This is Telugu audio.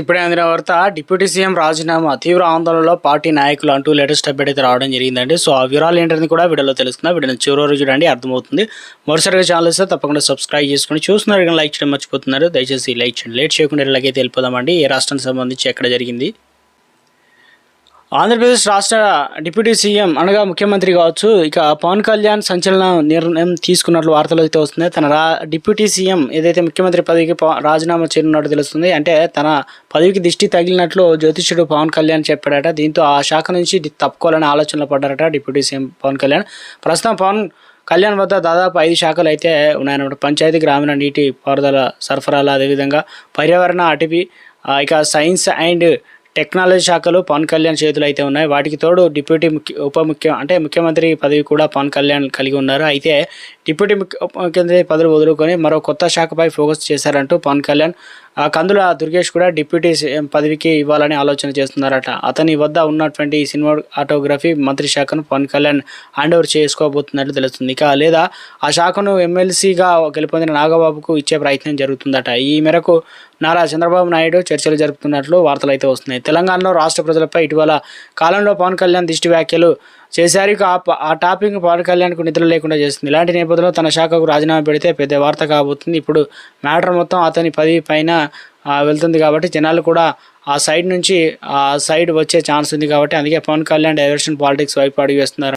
ఇప్పుడే అందిన వార్త డిప్యూటీ సీఎం రాజీనామా తీవ్ర ఆందోళనలో పార్టీ నాయకులు అంటూ లేటెస్ట్ అప్డేట్ అయితే రావడం జరిగిందండి. సో ఆ వివరాలు ఏంటని కూడా వీడియోలో తెలుసుకుందాం. వీడియోని చివరి చూడండి అర్థమవుతుంది. మరోసారిగా ఛానల్ ఇస్తే తప్పకుండా సబ్స్క్రైబ్ చేసుకుని చూస్తున్నారు లైక్ చేయడం మర్చిపోతున్నారు. దయచేసి లైక్ చేయండి. లేట్ చేయకుండా ఇలాగైతే వెళ్ళిపోదామండి ఏ రాష్ట్రానికి సంబంధించి ఎక్కడ జరిగింది ఆంధ్రప్రదేశ్ రాష్ట్ర డిప్యూటీ సీఎం అనగా ముఖ్యమంత్రి కావచ్చు ఇక పవన్ కళ్యాణ్ సంచలన నిర్ణయం తీసుకున్నట్లు వార్తలు అయితే వస్తున్నాయి. తన రా డిప్యూటీ సీఎం ఏదైతే ముఖ్యమంత్రి పదవికి రాజీనామా చేరినట్టు తెలుస్తుంది అంటే తన పదవికి దిష్టి తగిలినట్లు జ్యోతిష్యుడు పవన్ కళ్యాణ్ చెప్పాడట. దీంతో ఆ శాఖ నుంచి తప్పుకోవాలని ఆలోచనలో పడ్డారట డిప్యూటీ సీఎం పవన్ కళ్యాణ్. ప్రస్తుతం పవన్ కళ్యాణ్ వద్ద దాదాపు ఐదు శాఖలు అయితే ఉన్నాయన్నమాట. పంచాయతీ గ్రామీణ నీటి పారుదల సరఫరాలు అదేవిధంగా పర్యావరణ అటవీ ఇక సైన్స్ అండ్ టెక్నాలజీ శాఖలు పవన్ కళ్యాణ్ చేతులు అయితే ఉన్నాయి. వాటికి తోడు డిప్యూటీ ముఖ్య ఉప ముఖ్య అంటే ముఖ్యమంత్రి పదవి కూడా పవన్ కళ్యాణ్ కలిగి ఉన్నారు. అయితే డిప్యూటీ ముఖ్య ఉప ముఖ్యమంత్రి పదవి వదులుకొని మరో కొత్త శాఖపై ఫోకస్ చేశారంటూ పవన్ కళ్యాణ్ కందుల దుర్గేష్ కూడా డిప్యూటీ సీఎం పదవికి ఇవ్వాలని ఆలోచన చేస్తున్నారట. అతని వద్ద ఉన్నటువంటి సినిమాటోగ్రఫీ మంత్రి శాఖను పవన్ కళ్యాణ్ హ్యాండ్ ఓవర్ చేసుకోబోతున్నట్లు తెలుస్తుంది. ఇక లేదా ఆ శాఖను ఎమ్మెల్సీగా గెలుపొందిన నాగబాబుకు ఇచ్చే ప్రయత్నం జరుగుతుందట. ఈ మేరకు నారా చంద్రబాబు నాయుడు చర్చలు జరుపుతున్నట్లు వార్తలు అయితే వస్తున్నాయి. తెలంగాణలో రాష్ట్ర ప్రజలపై ఇటీవల కాలంలో పవన్ కళ్యాణ్ దిష్టి వ్యాఖ్యలు చేశారు. ఇక ఆ ప- ఆ టాపిక్ పవన్ కళ్యాణ్కు నిద్ర లేకుండా చేస్తుంది. ఇలాంటి నేపథ్యంలో తన శాఖకు రాజీనామా పెడితే పెద్ద వార్త కాబోతుంది. ఇప్పుడు మ్యాటర్ మొత్తం అతని పదవి పైన వెళ్తుంది కాబట్టి జనాలు కూడా ఆ సైడ్ నుంచి ఆ సైడ్ వచ్చే ఛాన్స్ ఉంది కాబట్టి అందుకే పవన్ కళ్యాణ్ డైవర్షన్ పాలిటిక్స్ వైపు అడిగి వేస్తున్నారు.